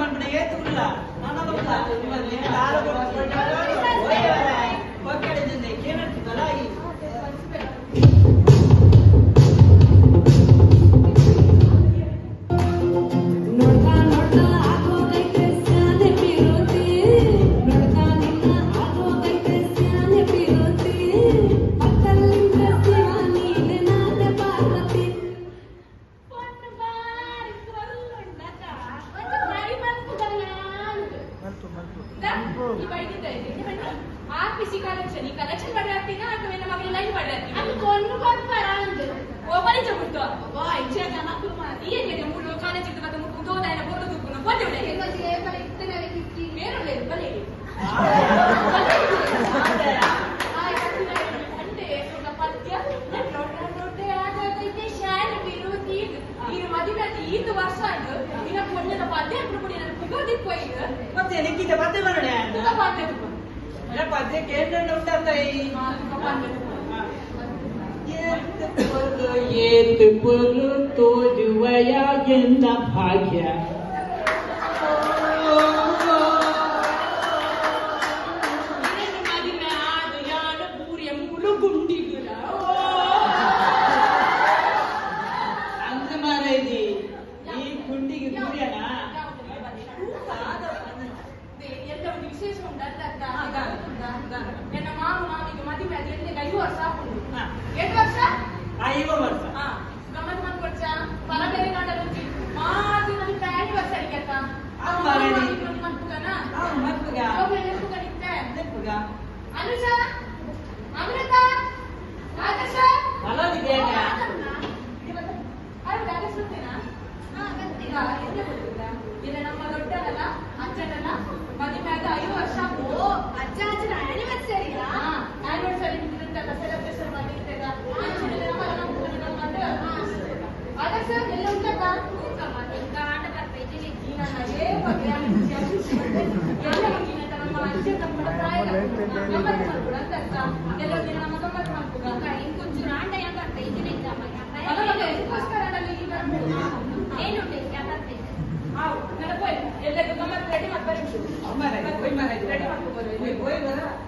ಮನ ಬೆಯಿತುಲ್ಲ ನಾನು ಬರಲ್ಲ ನೀನು ಕಾಲಕ್ಕೆ ಬರ್ತೀಯಾ ಹೊರಕಡೆ ಇದೆ ಹೋಗ್ತಾ ಇದ್ದೀನಿ but R P C collection ಈ ಕಲೆಕ್ಷನ್ ಮಾಡ್ಲಾಗ್ತೀನ ಅಥವಾ ನಮ್ಮ ಲೈನ್ ಮಾಡ್ಲಾಗ್ತೀನಿ ಅದು ಕೊಂಡು ಕೊಡ್ತಾರ ಅಂದ್ರು ಒಬ್ಬರಿ ಚುಟ್ಟು ಒಬ್ಬ ಇಚ್ಛೆ ಜನ ಕುರ್ಮ ಈ ಏನಿದೆ ಮೂರು ಕಾಲೇಜ್ ಇತ್ತು ಮತ್ತೆ ಮುಟ್ಟು ದೋದ ಎಲ್ಲ ಬೋರ್ಡ್ ತುಪ್ಪನ ಬಂದೆ ಬೇರೆ ಬಲೆ ಬಲೆ పద్దెకి ఏంటంటే ఉంటాయి ఏ తిప్పులు తోజువయాగింద భాగ్య ಈಗ ಎಲ್ಲ ಗೊತ್ತಿಲ್ಲ ಇಲ್ಲ ನಮ್ಮ ದೊಡ್ಡನಲ್ಲ ಅಜ್ಜನಲ್ಲ ಮದುವೆಯಾದ ಐದು ವರ್ಷ ಓ ಅಜ್ಜ ಅಜ್ಜನ ಆನಿವರ್ಸರಿ ಆನಿವರ್ಸರಿ ಇರುತ್ತಲ್ಲ ಸೆಲೆಬ್ರೇಷನ್ ಮಾಡಿರ್ತೇಗ ಅದಕ್ಕೆ ಎಲ್ಲ ಉಂಟಲ್ಲ ఇంకొంచెం రాండి అయ్యాక ఇద్దరు ఇద్దాం అయ్యా నేను એટલે કે તમારે પેટીમાં કરીશું. અમારે કોઈ મારે પેટીમાં કોઈ બધા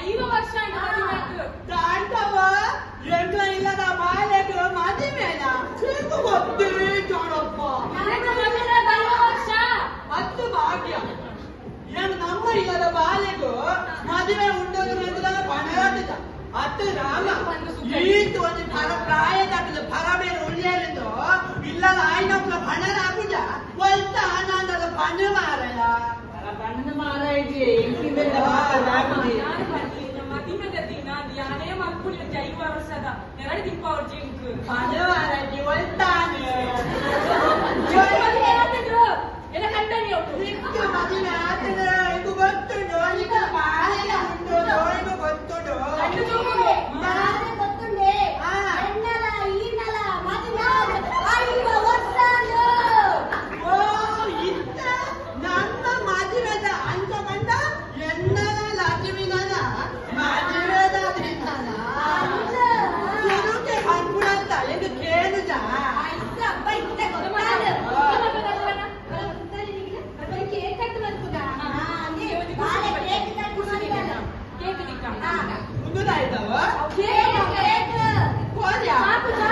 ಐದು ವರ್ಷ ತಾಂಡವ ಎಂಟ ಇಲ್ಲದ ಮಾಲೆಗೆ ಮದಿ ಮೇಲ ಚಿಕ್ಕ ಒತ್ತೆ ಜೋಡಪ್ಪ ಹತ್ತು ಭಾಗ್ಯ. ಏನು ನಮ್ಮ ಇಲ್ಲದ ಬಾಲೆಗೂ ಮದುವೆ ಉಂಟೋದ್ರ ಬಣ ಹತ್ತು ರಾಗ ಈತು ಒಂದು ತರ ಪ್ರಾಯ ದಾಟಿದ ಫಲ ಮೇಲೆ ಉಳಿಯಲಿದ್ದು ಇಲ್ಲದ ಆಯ್ನೊಬ್ಬ ಬಣ ರಾಗುದ ಒಲ್ತ ಆನಂದದ ಮಾರಯ್ಯ Madeva,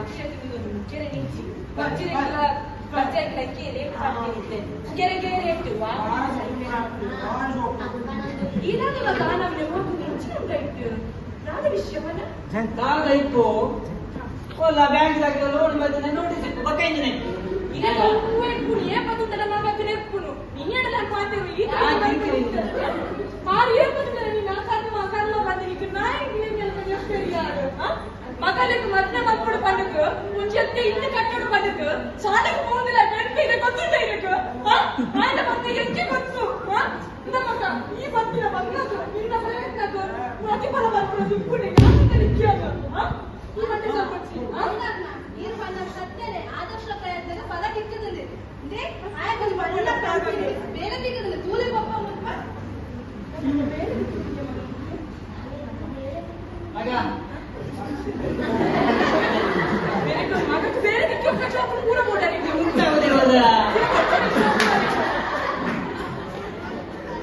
ಒಂದು ಕೆರೆ ಇಟ್ಟು. ವಿಷಯವನ್ನ? ಬ್ಯಾಂಕ್ ಲೋನ್ ಮಧ್ಯ ಅಲೆಮತ್ತನ ಮಕ್ಕಳು ಬಂದರು ಮುಂಚೆ ಇನ್ನು ಕಟ್ಟರೂ ಬಂದರು ಸಾಧಕ 보면은 ಬೆನ್ಕಿ ಗೊತ್ತು ಸೇರಿಕೆ ಹಾ ಆನೆ ಬಂತು ಎನ್ಕಿ ಗೊತ್ತು? ಈ ಪತ್ತಿನ ಮಕ್ಕಳು ನಿಮ್ಮ ಪ್ರಯತ್ನಕ್ಕೆ ಪ್ರತಿಫಲ ಬರಬೇಕು ಅಂದೆ ಏನು ಹಾ ತುಂಬೆ ಸರ್ಪಸಿ ಆಂಗನ ನೀ ಹಾಲ ಶತ್ಕಲೇ ಆದರ್ಶ ಪ್ರಯತ್ನದ ಪದಕ ಇತ್ತಿದೆ ಇದೆ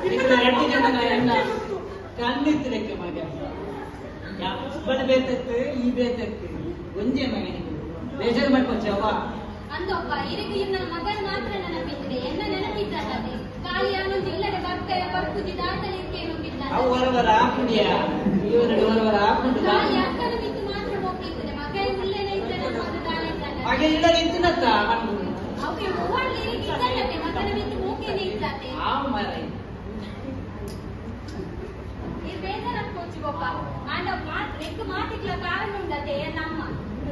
ಎಲ್ಲ கண்ணித்திரைக்க மகன் இவன் பேத்தத்து ஈ பேத்தத்து ಒಂದೇ ಮಗನಿಗೆ. ಬೇಜಾರು ಮಾಡ್ಕೊಚ್ಚವ್ವ ಅಂದೊಬ್ಬ ಇರಗಿ ನನ್ನ ಮಗನ ಮಾತ್ರ ನೆನಪಿದ್ರೆ ಎಲ್ಲ ನೆನಪಿದ್ದಾನೆ ಕಾಲಿ ಆನಂದ್ ಎಲ್ಲಡೆ ಬರ್ತಾರೆ ಬರ್ಕುದಿ ದಾಟಲಿಕ್ಕೆ ಹೋಗಿದ್ದಾನೆ ಅವು ವರವರ ಆಕುಂಡಿಯ ಇವನಡೆ ವರವರ ಆಕುಂಡು ಕಾಲಿ ಅಕ್ಕನ ಬಿತ್ತು ಮಾತ್ರ ಹೋಗಿದ್ರೆ ಮಗ ಇಲ್ಲೇನೆ ಇದ್ದಾನೆ ಮಗ ತಾಳಿದ್ದಾನೆ ಮಗ ಇಲ್ಲದೆ ಇತ್ತಿನತ್ತ ಅವಕ್ಕೆ ಹೋಗಲಿ ಇದ್ದಾನೆ ಮಗನ ಬಿತ್ತು ಹೋಗೇನೆ ಇದ್ದಾನೆ. ಆ ಮರ తెచ్చి గొప్ప అండ్ నెక్ మాటిట్లో కారణం ఉండే నమ్మ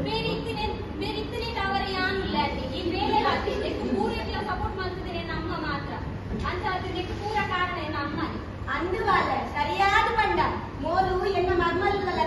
మీరు ఇత్తిన మీరు ఇత్తిన టవర్ యానుల్ల ಅಲ್ಲಿ ಈ ಮೇಲೆ ಹಾಕಿ ನೆಕ್ ಪೂರಕ್ಲ ಸಪೋರ್ಟ್ ಮಾಡ್ತಿದ್ರೆ ನಮ್ಮ ಮಾತ್ರ ಅಂತ ಅದು ನೆಕ್ ಪೂರ ಕಾರಣ ನಮ್ಮ ಅಂದುವಾಲ ಸರಿಯಾದ ಪಂಡ ಮೋಲು ಎನ್ನ ಮರ್ಮಲ್ಲದ